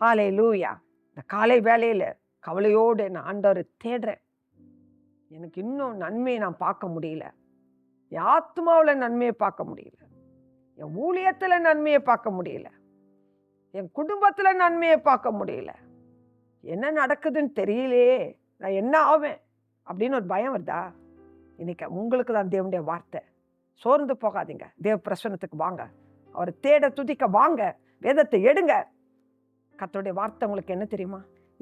ஹாலே லூயா இந்த காலை வேலையில் கவலையோடு நான் ஆண்டவரை தேடுறேன் எனக்கு இன்னும் நன்மையை நான் பார்க்க முடியல. என் ஆத்மாவில் நன்மையை பார்க்க முடியல. என் ஊழியத்தில் நன்மையை பார்க்க முடியல. என் குடும்பத்தில் நன்மையை பார்க்க முடியல. என்ன நடக்குதுன்னு தெரியலையே நான் என்ன ஆவேன்? அப்படின்னு ஒரு பயம் வருதா? இன்னைக்கு உங்களுக்கு தான் தேவனுடைய வார்த்தை. சோர்ந்து போகாதீங்க. தேவ பிரசனத்துக்கு வாங்க. அவரை தேட துதிக்க வாங்க. வேதத்தை எடுங்க. கத்தோடைய வார்த்தை உங்களுக்கு என்ன தெரியுமா?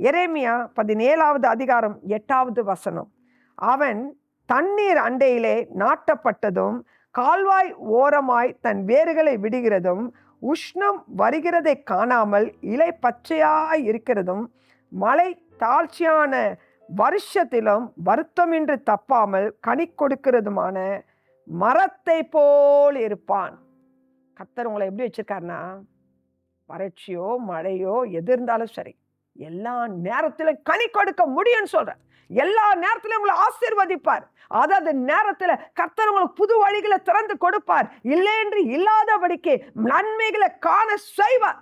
எரேமியா பதினேழாவது அதிகாரம் எட்டாவது வசனம். அவன் தண்ணீர் அண்டையிலே நாட்டப்பட்டதும் கால்வாய் ஓரமாய் தன் வேர்களை விடுகிறதும் உஷ்ணம் வருகிறதை காணாமல் இலை பச்சையாய் இருக்கிறதும் மலை தாழ்ச்சியான வருஷத்திலும் வருத்தமின்றி தப்பாமல் கனி கொடுக்கிறதுமான மரத்தை போல் இருப்பான். கத்தர் உங்களை எப்படி வச்சிருக்காருன்னா வறட்சியோ மழையோ எது இருந்தாலும் சரி எல்லா நேரத்திலும் கனி கொடுக்க முடியும்னு சொல்கிறேன் எல்லா நேரத்திலும் உங்களை ஆசீர்வதிப்பார். அதாவது நேரத்தில் கர்த்தர் உங்களுக்கு புது வழிகளை திறந்து கொடுப்பார். இல்லை என்று இல்லாதபடிக்கு நன்மைகளை காண செய்வார்.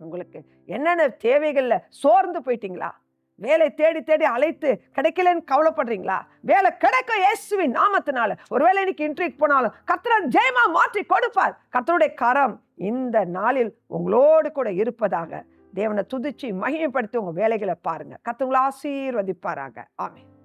உங்களுக்கு என்னென்ன தேவைகளில் சோர்ந்து போயிட்டீங்களா? வேலை தேடி தேடி அழைத்து கிடைக்கலன்னு கவலைப்படுறீங்களா? வேலை கிடைக்கும் இயேசுவின் நாமத்தினால. ஒருவேளை இன்னைக்கு இன்ட்ரிக் போனாலும் கத்திரன் ஜெயமா மாற்றி கொடுப்பார். கத்தருடைய கரம் இந்த நாளில் உங்களோடு கூட இருப்பதாக தேவனை துதிச்சு மகிமைப்படுத்தி உங்க வேலைகளை பாருங்க. கத்தவங்களை ஆசீர்வதிப்பாராங்க ஆசீர்வதிப்பாராக.